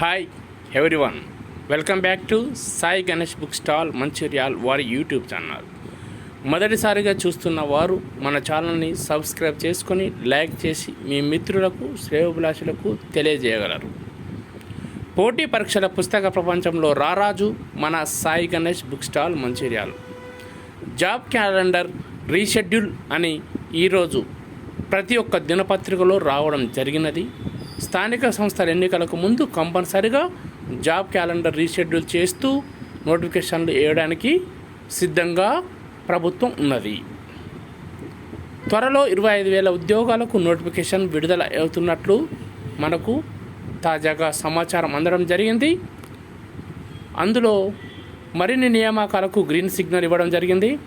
Hi everyone welcome back to Sai Ganesh book stall Mancherial వారి YouTube channel మొదటిసారిగా చూస్తున్న వారు మన ఛానల్ని సబ్స్క్రైబ్ చేసుకొని లైక్ చేసి మీ మిత్రులకు శ్రేయోభిలాషులకు తెలియజేయగలరు. పోటీ పరీక్షల పుస్తక ప్రపంచంలో రారాజు మన Sai Ganesh book stall Mancherial job calendar reschedule అని ఈరోజు ప్రతి ఒక్క దినపత్రికలో రావడం జరిగినది. స్థానిక సంస్థల ఎన్నికలకు ముందు కంపల్సరిగా జాబ్ క్యాలెండర్ రీషెడ్యూల్ చేస్తూ నోటిఫికేషన్లు వేయడానికి సిద్ధంగా ప్రభుత్వం ఉన్నది. త్వరలో ఇరవై ఐదు వేల ఉద్యోగాలకు నోటిఫికేషన్ విడుదల అవుతున్నట్లు మనకు తాజాగా సమాచారం అందడం జరిగింది. అందులో మరిన్ని నియామకాలకు గ్రీన్ సిగ్నల్ ఇవ్వడం జరిగింది.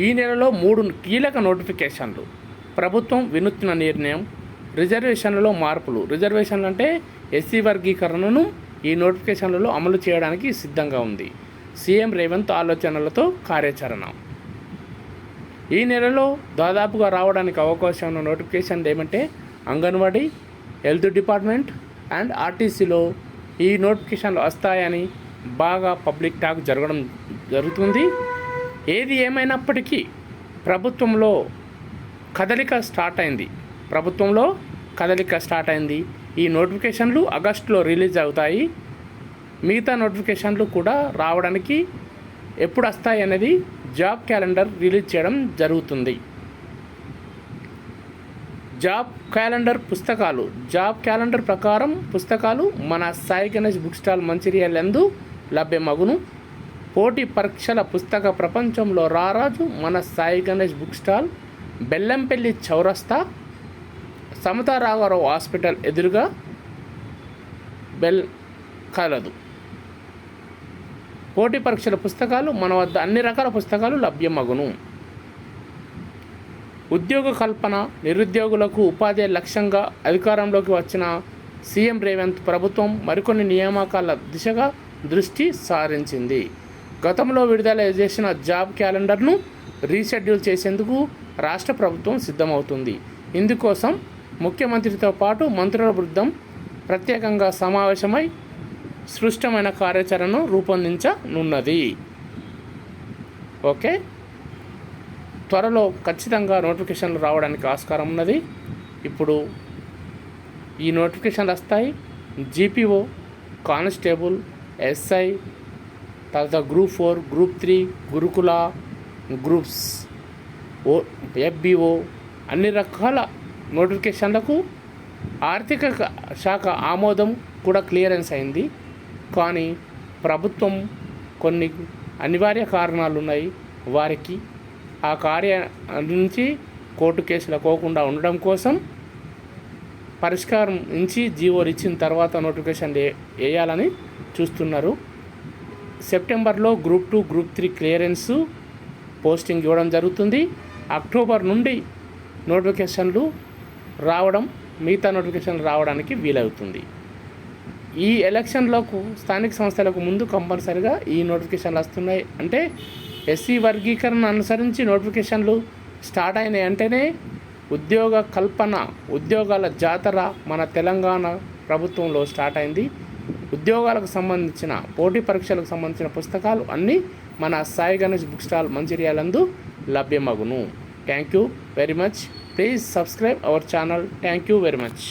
ఈ నెలలో మూడు కీలక నోటిఫికేషన్లు. ప్రభుత్వం వినూత్న నిర్ణయం రిజర్వేషన్లలో మార్పులు. రిజర్వేషన్లు అంటే ఎస్సీ వర్గీకరణను ఈ నోటిఫికేషన్లలో అమలు చేయడానికి సిద్ధంగా ఉంది. సీఎం రేవంత్ ఆలోచనలతో కార్యాచరణ. ఈ నెలలో దాదాపుగా రావడానికి అవకాశం ఉన్న నోటిఫికేషన్లు ఏమంటే అంగన్వాడీ హెల్త్ డిపార్ట్మెంట్ అండ్ ఆర్టీసీలో ఈ నోటిఫికేషన్లు వస్తాయని బాగా పబ్లిక్ టాక్ జరగడం జరుగుతుంది. ఏది ఏమైనప్పటికీ ప్రభుత్వంలో కదలిక స్టార్ట్ అయింది. ప్రభుత్వంలో కదలిక స్టార్ట్ అయింది. ఈ నోటిఫికేషన్లు ఆగస్టులో రిలీజ్ అవుతాయి. మిగతా నోటిఫికేషన్లు కూడా రావడానికి ఎప్పుడు వస్తాయి అనేది జాబ్ క్యాలెండర్ రిలీజ్ చేయడం జరుగుతుంది. జాబ్ క్యాలెండర్ పుస్తకాలు జాబ్ క్యాలెండర్ ప్రకారం పుస్తకాలు మన సాయి గణేష్ బుక్ స్టాల్ మంచిర్యాల ఎందు లభ్యమగును. పోటీ పరీక్షల పుస్తక ప్రపంచంలో రారాజు మన సాయి గణేష్ బుక్ స్టాల్ బెల్లంపల్లి చౌరస్తా సమతా రాఘవరావు హాస్పిటల్ ఎదురుగా బెల్ కలదు. పోటీ పరీక్షల పుస్తకాలు మన వద్ద అన్ని రకాల పుస్తకాలు లభ్యమగును. ఉద్యోగ కల్పన నిరుద్యోగులకు ఉపాధి లక్ష్యంగా అధికారంలోకి వచ్చిన సీఎం రేవంత్ ప్రభుత్వం మరికొన్ని నియామకాల దిశగా దృష్టి సారించింది. గతంలో విడుదల చేసిన జాబ్ క్యాలెండర్ను రీషెడ్యూల్ చేసేందుకు రాష్ట్ర ప్రభుత్వం సిద్ధమవుతుంది. ఇందుకోసం ముఖ్యమంత్రితో పాటు మంత్రుల బృందం ప్రత్యేకంగా సమావేశమై సృష్టమైన కార్యాచరణను రూపొందించనున్నది. ఓకే? త్వరలో ఖచ్చితంగా నోటిఫికేషన్లు రావడానికి ఆస్కారం ఉన్నది. ఇప్పుడు ఈ నోటిఫికేషన్లు వస్తాయి. జీపీఓ కానిస్టేబుల్ ఎస్ఐ తర్వాత గ్రూప్ ఫోర్ గ్రూప్ త్రీ గురుకుల గ్రూప్స్ ఓ ఎఫ్బిఓ అన్ని రకాల నోటిఫికేషన్లకు ఆర్థిక శాఖ ఆమోదం కూడా క్లియరెన్స్ అయింది. కానీ ప్రభుత్వం కొన్ని అనివార్య కారణాలు ఉన్నాయి. వారికి ఆ కార్య నుంచి కోర్టు కేసులు పోకుండా ఉండడం కోసం పరిష్కారం నుంచి జీవోలు ఇచ్చిన తర్వాత నోటిఫికేషన్ వేయాలని చూస్తున్నారు. సెప్టెంబర్లో group two group three clearance posting ఇవ్వడం జరుగుతుంది. అక్టోబర్ నుండి నోటిఫికేషన్లు రావడం మిగతా నోటిఫికేషన్లు రావడానికి వీలవుతుంది. ఈ ఎలక్షన్లకు స్థానిక సంస్థలకు ముందు కంపల్సరిగా ఈ నోటిఫికేషన్లు వస్తున్నాయి. అంటే ఎస్సీ వర్గీకరణ అనుసరించి నోటిఫికేషన్లు స్టార్ట్ అయినాయి అంటేనే ఉద్యోగ కల్పన ఉద్యోగాల జాతర మన తెలంగాణ ప్రభుత్వంలో స్టార్ట్ అయింది. ఉద్యోగాలకు సంబంధించిన పోటీ పరీక్షలకు సంబంధించిన పుస్తకాలు అన్నీ మన సాయి గణేష్ బుక్ స్టాల్ మంచిర్యాలందు లభ్యమగును. Thank you very much. Please subscribe our channel. Thank you very much.